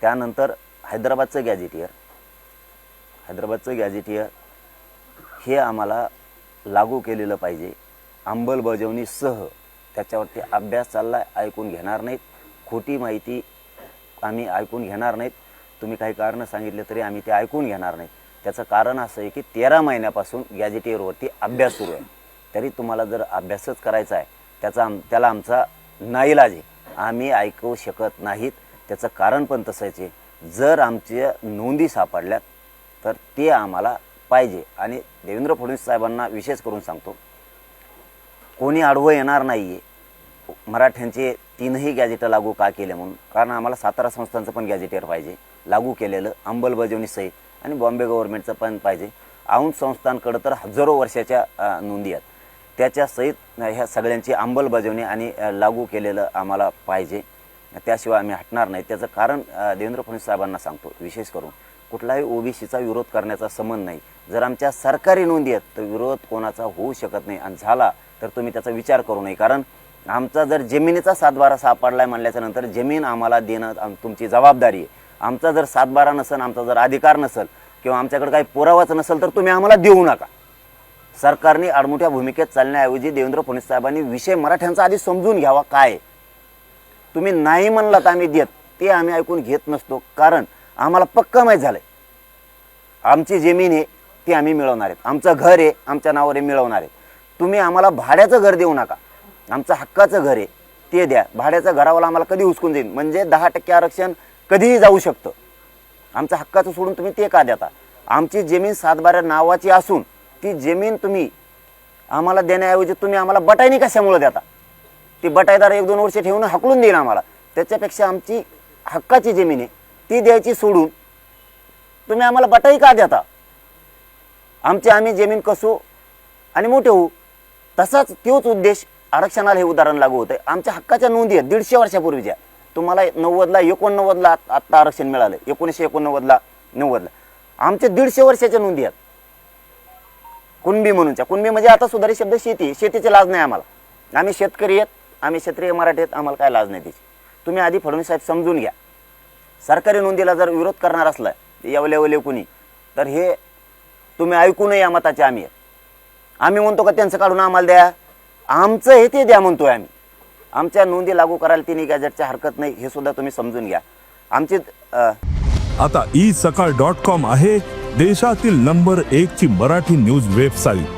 त्यानंतर हैदराबादचं gazetteer हैदराबादचं gazetteer हे आम्हाला लागू केलेलं पाहिजे. अंमलबजावणीसह त्याच्यावरती अभ्यास चालला ऐकून घेणार नाहीत. खोटी माहिती आम्ही ऐकून घेणार नाहीत. तुम्ही काही कारणं सांगितले तरी आम्ही ते ऐकून घेणार नाही त्याचं कारण असं आहे की तेरा महिन्यापासून गॅजेटियरवरती अभ्यास सुरू आहे. तरी तुम्हाला जर अभ्यासच करायचा आहे त्याचा आम त्याला आमचा नाईलाज आहे. आम्ही ऐकू शकत नाहीत. त्याचं कारण पण तसंच आहे. जर आमच्या नोंदी सापडल्यात तर ते आम्हाला पाहिजे. आणि देवेंद्र फडणवीस साहेबांना विशेष करून सांगतो कोणी आडवं येणार नाही आहे मराठ्यांचे तीनही गॅजेटं लागू का केले म्हणून? कारण आम्हाला सातारा संस्थांचं पण गॅजेटर पाहिजे. लागू केलेलं अंमलबजावणी सहित आणि बॉम्बे गव्हर्नमेंटचं पण पाहिजे. औंध संस्थांकडं तर हजारो वर्षाच्या नोंदी आहेत. त्याच्या सहित ह्या सगळ्यांची अंमलबजावणी आणि लागू केलेलं आम्हाला पाहिजे. त्याशिवाय आम्ही हटणार नाही. त्याचं कारण देवेंद्र फडणवीस साहेबांना सांगतो विशेष करून कुठलाही ओबीसीचा विरोध करण्याचा संबंध नाही. जर आमच्या सरकारी नोंदी आहेत तर विरोध कोणाचा होऊ शकत नाही. आणि झाला तर तुम्ही त्याचा विचार करू नये. कारण आमचा जर जमिनीचा सातबारा सापडलाय म्हणल्याच्या नंतर जमीन आम्हाला देणं तुमची जबाबदारी आहे. आमचा जर सातबारा नसेल आमचा जर अधिकार नसेल किंवा आमच्याकडे काही पुरावाच नसेल तर तुम्ही आम्हाला देऊ नका. सरकारने आडमोठ्या भूमिकेत चालण्याऐवजी देवेंद्र फडणवीस साहेबांनी विषय मराठ्यांचा आधी समजून घ्यावा काय आहे. तुम्ही नाही म्हणलात आम्ही देत ते आम्ही ऐकून घेत नसतो. कारण आम्हाला पक्का माहीत झालंय. आमची जमीन आहे ती आम्ही मिळवणार आहेत. आमचं घर आहे आमच्या नावावर हे मिळवणार आहे तुम्ही आम्हाला भाड्याचं घर देऊ नका. आमचं हक्काचं घर आहे ते द्या. भाड्याचं घरावाला आम्हाला कधी उचकून देईन? म्हणजे दहा टक्के आरक्षण कधीही जाऊ शकतं. आमचं हक्काचं सोडून तुम्ही ते का देता? आमची जमीन सातबाऱ्या नावाची असून ती जमीन तुम्ही आम्हाला देण्याऐवजी तुम्ही आम्हाला बटाईनी कशामुळे देता? ती बटाईदार एक दोन वर्ष ठेवून हकलून देईल आम्हाला. त्याच्यापेक्षा आमची हक्काची जमीन आहे. ती द्यायची सोडून तुम्ही आम्हाला बटाई का देता? आमची आम्ही जमीन कसू आणि मोठे होऊ? तसाच तोच उद्देश आरक्षणाला हे उदाहरण लागू होतं आमच्या हक्काच्या नोंदी आहेत. दीडशे वर्षापूर्वीच्या तुम्हाला नव्वदला एकोणनव्वदला आत्ता आरक्षण मिळालं एकोणीसशे एकोणनव्वदला नव्वदला. आमच्या दीडशे वर्षाच्या नोंदी आहेत. कुणबी म्हणूनच्या कुणबी म्हणजे आता सुधारित शब्द शेती शेतीची लाज नाही आम्हाला. आम्ही शेतकरी आहेत. आम्ही क्षेत्रीय मराठी आहेत आम्हाला काय लाज नाही त्याची तुम्ही आधी फडणवीस साहेब समजून घ्या. सरकारी नोंदीला जर विरोध करणार असला येवले कुणी तर हे तुम्ही ऐकू नये या मताचे आम्ही. आम्ही म्हणतो का त्यांचं काढून आम्हाला द्या. आमचं हे ते द्या म्हणतोय आम्ही. आमच्या नोंदी लागू करायला तिन्ही गॅजेटच्या हरकत नाही हे सुद्धा तुम्ही समजून घ्या. आमची आता ई सकाळ डॉट कॉम आहे देशातील नंबर एक ची मराठी न्यूज वेबसाईट.